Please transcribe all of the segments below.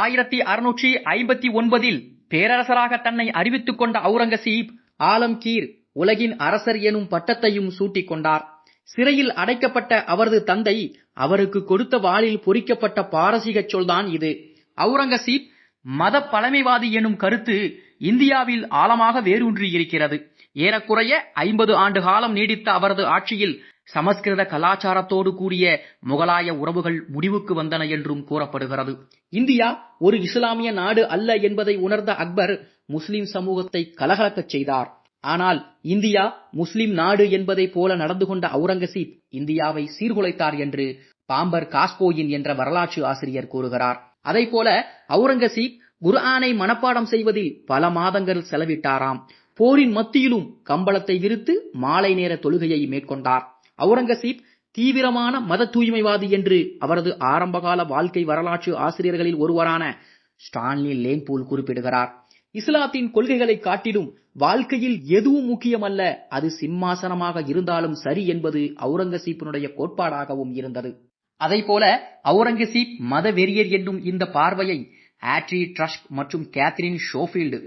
ஆயிரத்தி அறுநூற்றி ஐம்பத்தி ஒன்பதில் பேரரசராக தன்னை அறிவித்துக் கொண்ட அவுரங்கசீப் ஆலம்கீர் உலகின் அரசர் எனும் பட்டத்தையும் சூட்டிக் கொண்டார். சிறையில் அடைக்கப்பட்ட அவரது தந்தை அவருக்கு கொடுத்த வாளில் பொறிக்கப்பட்ட பாரசீக சொல்தான் இது. அவுரங்கசீப் மத பழமைவாதி எனும் கருத்து இந்தியாவில் ஆழமாக வேரூன்றி இருக்கிறது ஏறக்குறைய ஐம்பது ஆண்டு காலம் நீடித்த அவரது ஆட்சியில் சமஸ்கிருத கலாச்சாரத்தோடு கூடிய முகலாய உறவுகள் முடிவுக்கு வந்தன என்றும் கூறப்படுகிறது. இந்தியா ஒரு இஸ்லாமிய நாடு அல்ல என்பதை உணர்ந்த அக்பர் முஸ்லிம் சமூகத்தை கலகலக்கச் செய்தார். ஆனால் இந்தியா முஸ்லிம் நாடு என்பதை போல நடந்து கொண்ட அவுரங்கசீப் இந்தியாவை சீர்குலைத்தார் என்று பாம்பர் காஸ்கோயின் என்ற வரலாற்று ஆசிரியர் கூறுகிறார். அதை போல அவுரங்கசீப் குர்ஆனை மனப்பாடம் செய்வதில் பல மாதங்கள் செலவிட்டாராம். போரின் மத்தியிலும் கம்பளத்தை விரித்து மாலை நேர தொழுகையை மேற்கொண்டார். அவுரங்கசீப் தீவிரமான மத தூய்மைவாதி என்று அவரது ஆரம்பகால வாழ்க்கை வரலாற்று ஆசிரியர்களில் ஒருவரான ஸ்டான்லி லேன்பூல் குறிப்பிடுகிறார். இஸ்லாத்தின் கொள்கைகளை காட்டிலும் வாழ்க்கையில் எதுவும் முக்கியமல்ல அது சிம்மாசனமாக இருந்தாலும் சரி என்பது அவுரங்கசீப்பினுடைய கோட்பாடாகவும் இருந்தது. அதைப்போல அவுரங்கசீப் மத வெறியர் என்னும் இந்த பார்வையை ஆட்ரி ட்ரஸ்க் மற்றும் கேத்ரின் ஷோஃபீல்டு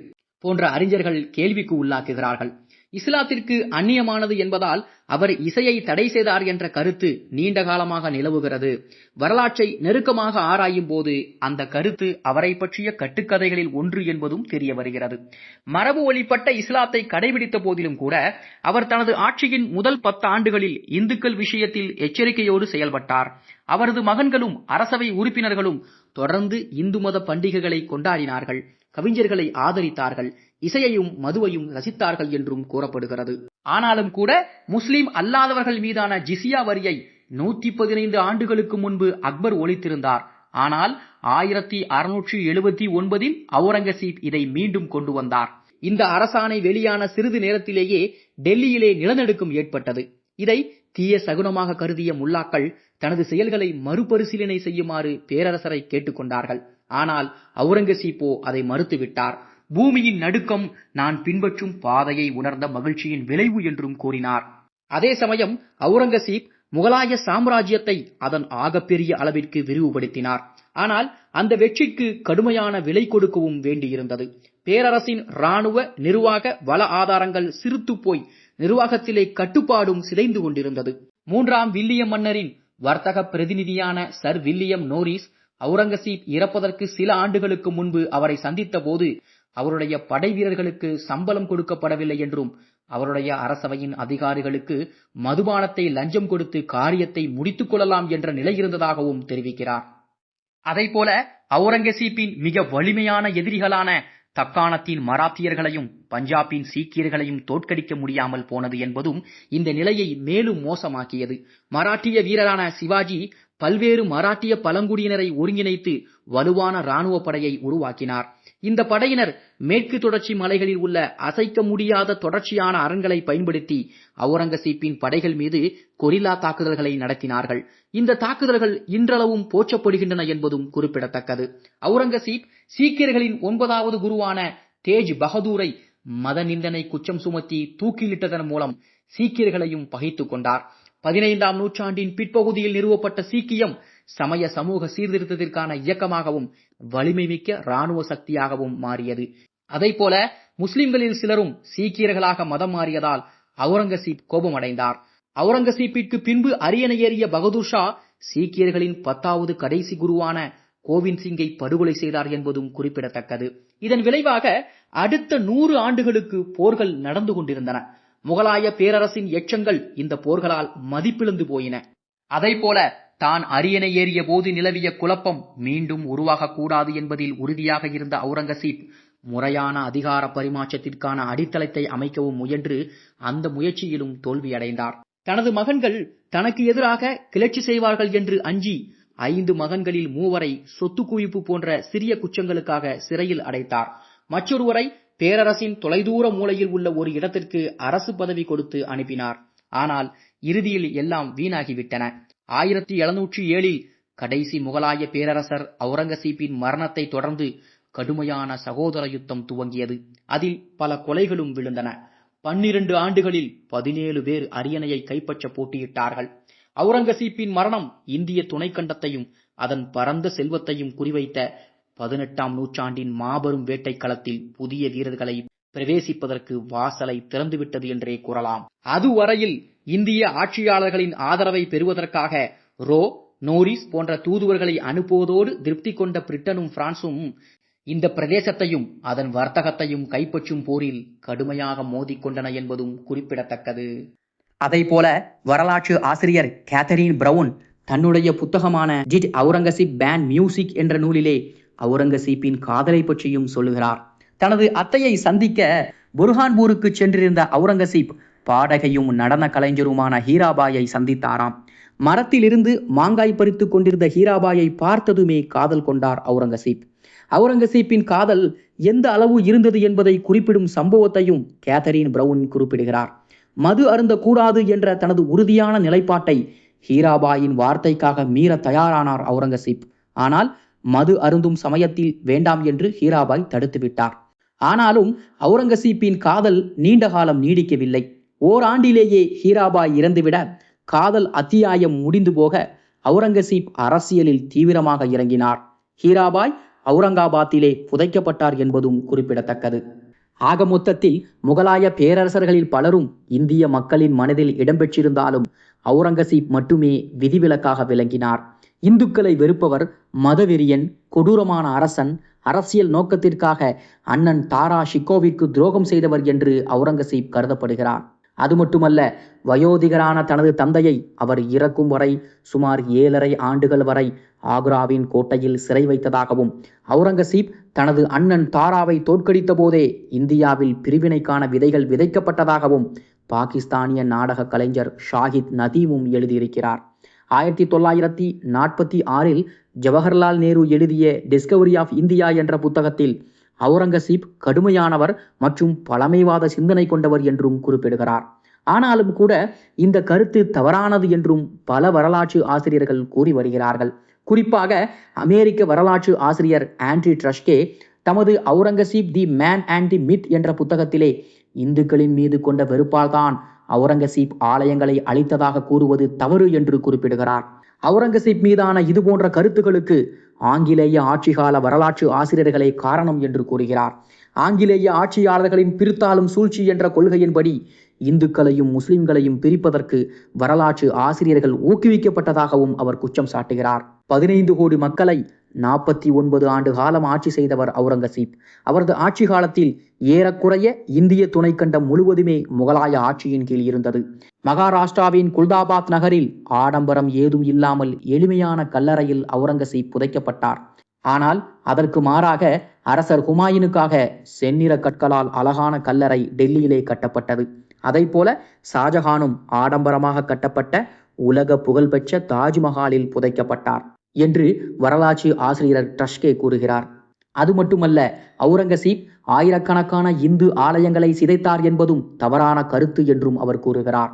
போன்ற அறிஞர்கள் கேள்விக்கு உள்ளாக்குகிறார்கள். இஸ்லாத்திற்கு அந்நியமானது என்பதால் அவர் இசையை தடை செய்தார் என்ற கருத்து நீண்ட காலமாக நிலவுகிறது. வரலாற்றை நெருக்கமாக ஆராயும் போது அந்த கருத்து அவரை பற்றிய கட்டுக்கதைகளில் ஒன்று என்பதும் தெரிய வருகிறது. மரபு ஒளிப்பட்ட இஸ்லாத்தை கடைபிடித்த போதிலும் கூட அவர் தனது ஆட்சியின் முதல் பத்து ஆண்டுகளில் இந்துக்கள் விஷயத்தில் எச்சரிக்கையோடு செயல்பட்டார். அவரது மகன்களும் அரசவை உறுப்பினர்களும் தொடர்ந்து இந்து மத பண்டிகைகளை கொண்டாடினார்கள். கவிஞர்களை ஆதரித்தார்கள். இசையையும் மதுவையும் ரசித்தார்கள் என்றும் கூறப்படுகிறது. ஆனாலும் கூட முஸ்லிம் அல்லாதவர்கள் மீதான ஜிசியா வரியை நூத்தி பதினைந்து ஆண்டுகளுக்கு முன்பு அக்பர் ஒழித்திருந்தார். ஆனால் ஆயிரத்தி அறுநூற்றி எழுபத்தி ஒன்பதில் அவுரங்கசீப் இதை மீண்டும் கொண்டு வந்தார். இந்த அரசாணை வெளியான சிறிது நேரத்திலேயே டெல்லியிலே நிலநடுக்கம் ஏற்பட்டது. இதை தீய சகுனமாக கருதிய முல்லாக்கள் தனது செயல்களை மறுபரிசீலனை செய்யுமாறு பேரரசரை கேட்டுக்கொண்டார்கள். ஆனால் அவுரங்கசீப்போ அதை மறுத்துவிட்டார். பூமியின் நடுக்கம் நான் பின்பற்றும் பாதையை உணர்ந்த மகிழ்ச்சியின் விளைவு என்றும் கூறினார். அதே சமயம் அவுரங்கசீப் முகலாய சாம்ராஜ்யத்தை அதன் ஆகப்பெரிய அளவிற்கு விரிவுபடுத்தினார். ஆனால் அந்த வெற்றிக்கு கடுமையான விலை கொடுக்கவும் வேண்டியிருந்தது. பேரரசின் ராணுவ நிர்வாக வள ஆதாரங்கள் சிறுத்து போய் நிர்வாகத்திலே கட்டுப்பாடும் சிதைந்து கொண்டிருந்தது. மூன்றாம் வில்லியம் மன்னரின் வர்த்தக பிரதிநிதியான சர் வில்லியம் நோரிஸ் அவுரங்கசீப் இறப்பதற்கு சில ஆண்டுகளுக்கு முன்பு அவரை சந்தித்த போது அவருடைய படை வீரர்களுக்கு சம்பளம் கொடுக்கப்படவில்லை என்றும் அவருடைய அரசவையின் அதிகாரிகளுக்கு மதுபானத்தை லஞ்சம் கொடுத்து காரியத்தை முடித்துக் கொள்ளலாம் என்ற நிலை இருந்ததாகவும் தெரிவிக்கிறார். அதைப்போல அவுரங்கசீப்பின் மிக வலிமையான எதிரிகளான தக்காணத்தின் மராத்தியர்களையும் பஞ்சாபின் சீக்கியர்களையும் தோற்கடிக்க முடியாமல் போனது என்பதும் இந்த நிலையை மேலும் மோசமாக்கியது. மராட்டிய வீரரான சிவாஜி பல்வேறு மராட்டிய பழங்குடியினரை ஒருங்கிணைத்து வலுவான ராணுவ படையை உருவாக்கினார். இந்த படையினர் மேற்கு தொடர்ச்சி மலைகளில் உள்ள அசைக்க முடியாத தொடர்ச்சியான அரண்களை பயன்படுத்தி அவுரங்கசீப்பின் படைகள் மீது கொரில்லா தாக்குதல்களை நடத்தினார்கள். இந்த தாக்குதல்கள் இன்றளவும் போற்றப்படுகின்றன என்பதும் குறிப்பிடத்தக்கது. அவுரங்கசீப் சீக்கியர்களின் ஒன்பதாவது குருவான தேஜ் பகதூரை மத நிந்தனை குற்றம் சுமத்தி தூக்கிலிட்டதன் மூலம் சீக்கியர்களையும் பகைத்துக் கொண்டார். பதினைந்தாம் நூற்றாண்டின் பிற்பகுதியில் நிறுவப்பட்ட சீக்கியம் சமய சமூக சீர்திருத்தத்திற்கான இயக்கமாகவும் வலிமை மிக்க இராணுவ சக்தியாகவும் மாறியது. அதைப்போல முஸ்லிம்களில் சிலரும் சீக்கியர்களாக மதம் மாறியதால் அவுரங்கசீப் கோபமடைந்தார். அவுரங்கசீப்பிற்கு பின்பு அரியணை ஏறிய பகதூர் ஷா சீக்கியர்களின் பத்தாவது கடைசி குருவான கோவிந்த் சிங்கை படுகொலை செய்தார் என்பதும் குறிப்பிடத்தக்கது. இதன் விளைவாக அடுத்த நூறு ஆண்டுகளுக்கு போர்கள் நடந்து கொண்டிருந்தன. முகலாய பேரரசின் எச்சங்கள் இந்த போர்களால் மதிப்பிழந்து போயின. அதைப்போல தான் அரியணை ஏறிய போது நிலவிய குழப்பம் மீண்டும் உருவாகக்கூடாது என்பதில் உறுதியாக இருந்த அவுரங்கசீப் முறையான அதிகார பரிமாற்றத்திற்கான அடித்தளத்தை அமைக்கவும் முயன்று அந்த முயற்சியிலும் தோல்வியடைந்தார். தனது மகன்கள் தனக்கு எதிராக கிளர்ச்சி செய்வார்கள் என்று அஞ்சி ஐந்து மகன்களில் மூவரை சொத்து குவிப்பு போன்ற சிறிய குற்றங்களுக்காக சிறையில் அடைத்தார். மற்றொருவரை பேரரசின் தொலைதூர மூலையில் உள்ள ஒரு இடத்திற்கு அரசு பதவி கொடுத்து அனுப்பினார். ஆனால் இறுதியில் எல்லாம் வீணாகிவிட்டன. ஆயிரத்தி எழுநூற்றி ஏழில் கடைசி முகலாய பேரரசர் அவுரங்கசீப்பின் மரணத்தை தொடர்ந்து கடுமையான சகோதர யுத்தம் துவங்கியது. அதில் பல கொலைகளும் விழுந்தன. பன்னிரண்டு ஆண்டுகளில் பதினேழு பேர் அரியணையை கைப்பற்ற போட்டியிட்டார்கள். அவுரங்கசீப்பின் மரணம் இந்திய துணைக்கண்டத்தையும் அதன் பரந்த செல்வத்தையும் குறிவைத்த பதினெட்டாம் நூற்றாண்டின் மாபெரும் வேட்டை களத்தில் புதிய வீரர்களை பிரவேசிப்பதற்கு வாசலை திறந்துவிட்டது என்றே கூறலாம். அதுவரையில் இந்திய ஆட்சியாளர்களின் ஆதரவை பெறுவதற்காக ரோ நோரிஸ் போன்ற தூதுவர்களை அனுப்புவதோடு திருப்தி கொண்ட பிரிட்டனும் பிரான்சும் இந்த பிரதேசத்தையும் அதன் வர்த்தகத்தையும் கைப்பற்றும் போரில் கடுமையாக மோதிக்கொண்டன என்பதும் குறிப்பிடத்தக்கது. அதை போல வரலாற்று ஆசிரியர் கேத்தரின் பிரவுன் தன்னுடைய புத்தகமான ஜிட் அவுரங்கசீப் பேண்ட் மியூசிக் என்ற நூலிலே அவுரங்கசீப்பின் காதலை பற்றியும் சொல்லுகிறார். தனது அத்தையை சந்திக்க புர்ஹான்பூருக்கு சென்றிருந்த அவுரங்கசீப் பாடகையும் நடன கலைஞருமான ஹீராபாயை சந்தித்தாராம். மரத்திலிருந்து மாங்காய் பறித்துக் கொண்டிருந்த ஹீராபாயை பார்த்ததுமே காதல் கொண்டார் அவுரங்கசீப். அவுரங்கசீப்பின் காதல் எந்த அளவு இருந்தது என்பதை குறிப்பிடும் சம்பவத்தையும் கேத்தரின் பிரவுன் குறிப்பிடுகிறார். மது அருந்தக்கூடாது என்ற தனது உறுதியான நிலைப்பாட்டை ஹீராபாயின் வார்த்தைக்காக மீற தயாரானார் அவுரங்கசீப். ஆனால் மது அருந்தும் சமயத்தில் வேண்டாம் என்று ஹீராபாய் தடுத்துவிட்டார் ஆனாலும் அவுரங்கசீப்பின் காதல் நீண்ட காலம் நீடிக்கவில்லை. ஓராண்டிலேயே ஹீராபாய் இறந்துவிட காதல் அத்தியாயம் முடிந்து போக அவுரங்கசீப் அரசியலில் தீவிரமாக இறங்கினார். ஹீராபாய் அவுரங்காபாத்திலே புதைக்கப்பட்டார் என்பதும் குறிப்பிடத்தக்கது. ஆக மொத்தத்தில் முகலாய பேரரசர்களில் பலரும் இந்திய மக்களின் மனதில் இடம்பெற்றிருந்தாலும் அவுரங்கசீப் மட்டுமே விதிவிலக்காக விளங்கினார். இந்துக்களை வெறுப்பவர் மதவெறியன் கொடூரமான அரசன் அரசியல் நோக்கத்திற்காக அண்ணன் தாரா ஷிக்கோவிற்கு துரோகம் செய்தவர் என்று அவுரங்கசீப் கருதப்படுகிறார் அது மட்டுமல்ல வயோதிகரான தனது தந்தையை அவர் இறக்கும் வரை சுமார் ஏழரை ஆண்டுகள் வரை ஆக்ராவின் கோட்டையில் சிறை வைத்ததாகவும் அவுரங்கசீப் தனது அண்ணன் தாராவை தோற்கடித்த போதே இந்தியாவில் பிரிவினைக்கான விதைகள் விதைக்கப்பட்டதாகவும் பாகிஸ்தானிய நாடக கலைஞர் ஷாஹித் நதீமும் எழுதியிருக்கிறார். ஆயிரத்தி தொள்ளாயிரத்தி நாற்பத்தி ஆறில் ஜவஹர்லால் நேரு எழுதிய டிஸ்கவரி ஆஃப் இந்தியா என்ற புத்தகத்தில் அவுரங்கசீப் கடுமையானவர் மற்றும் பழமைவாத சிந்தனை கொண்டவர் என்றும் குறிப்பிடுகிறார். ஆனாலும் கூட இந்த கருத்து தவறானது என்றும் பல வரலாற்று ஆசிரியர்கள் கூறி வருகிறார்கள். குறிப்பாக அமெரிக்க வரலாற்று ஆசிரியர் ஆண்ட்ரி ட்ரஷ்கே தமது Aurangzeb the man and the myth என்ற புத்தகத்திலே இந்துக்களின் மீது கொண்ட வெறுப்பால்தான் அவுரங்கசீப் ஆலயங்களை அழித்ததாக கூறுவது தவறு என்று குறிப்பிடுகிறார். அவுரங்கசீப் மீதான இதுபோன்ற கருத்துக்களுக்கு ஆங்கிலேய ஆட்சிகால வரலாற்று ஆசிரியர்களே காரணம் என்று கூறுகிறார். ஆங்கிலேய ஆட்சியாளர்களின் பிரித்தாளும் சூழ்ச்சி என்ற கொள்கையின்படி இந்துக்களையும் முஸ்லிம்களையும் பிரிப்பதற்கு வரலாற்று ஆசிரியர்கள் ஊக்குவிக்கப்பட்டதாகவும் அவர் குற்றம் சாட்டுகிறார். பதினைந்து கோடி மக்களை நாற்பத்தி ஒன்பது ஆண்டு காலம் ஆட்சி செய்தவர் அவுரங்கசீப். அவரது ஆட்சி காலத்தில் ஏறக்குறைய இந்திய துணைக்கண்டம் முழுவதுமே முகலாய ஆட்சியின் கீழ் இருந்தது. மகாராஷ்டிராவின் குல்தாபாத் நகரில் ஆடம்பரம் ஏதும் இல்லாமல் எளிமையான கல்லறையில் அவுரங்கசீப் புதைக்கப்பட்டார். ஆனால் அதற்கு மாறாக அரசர் ஹுமாயூனுக்காக செந்நிற கற்களால் அழகான கல்லறை டெல்லியிலே கட்டப்பட்டது. அதைப்போல ஷாஜஹானும் ஆடம்பரமாக கட்டப்பட்ட உலக புகழ்பெற்ற தாஜ்மஹாலில் புதைக்கப்பட்டார். என்று வரலாற்று ஆசிரியர் ட்ரஷ்கே கூறுகிறார். அது மட்டுமல்ல அவுரங்கசீப் ஆயிரக்கணக்கான இந்து ஆலயங்களை சிதைத்தார் என்பதும் தவறான கருத்து என்றும் அவர் கூறுகிறார்.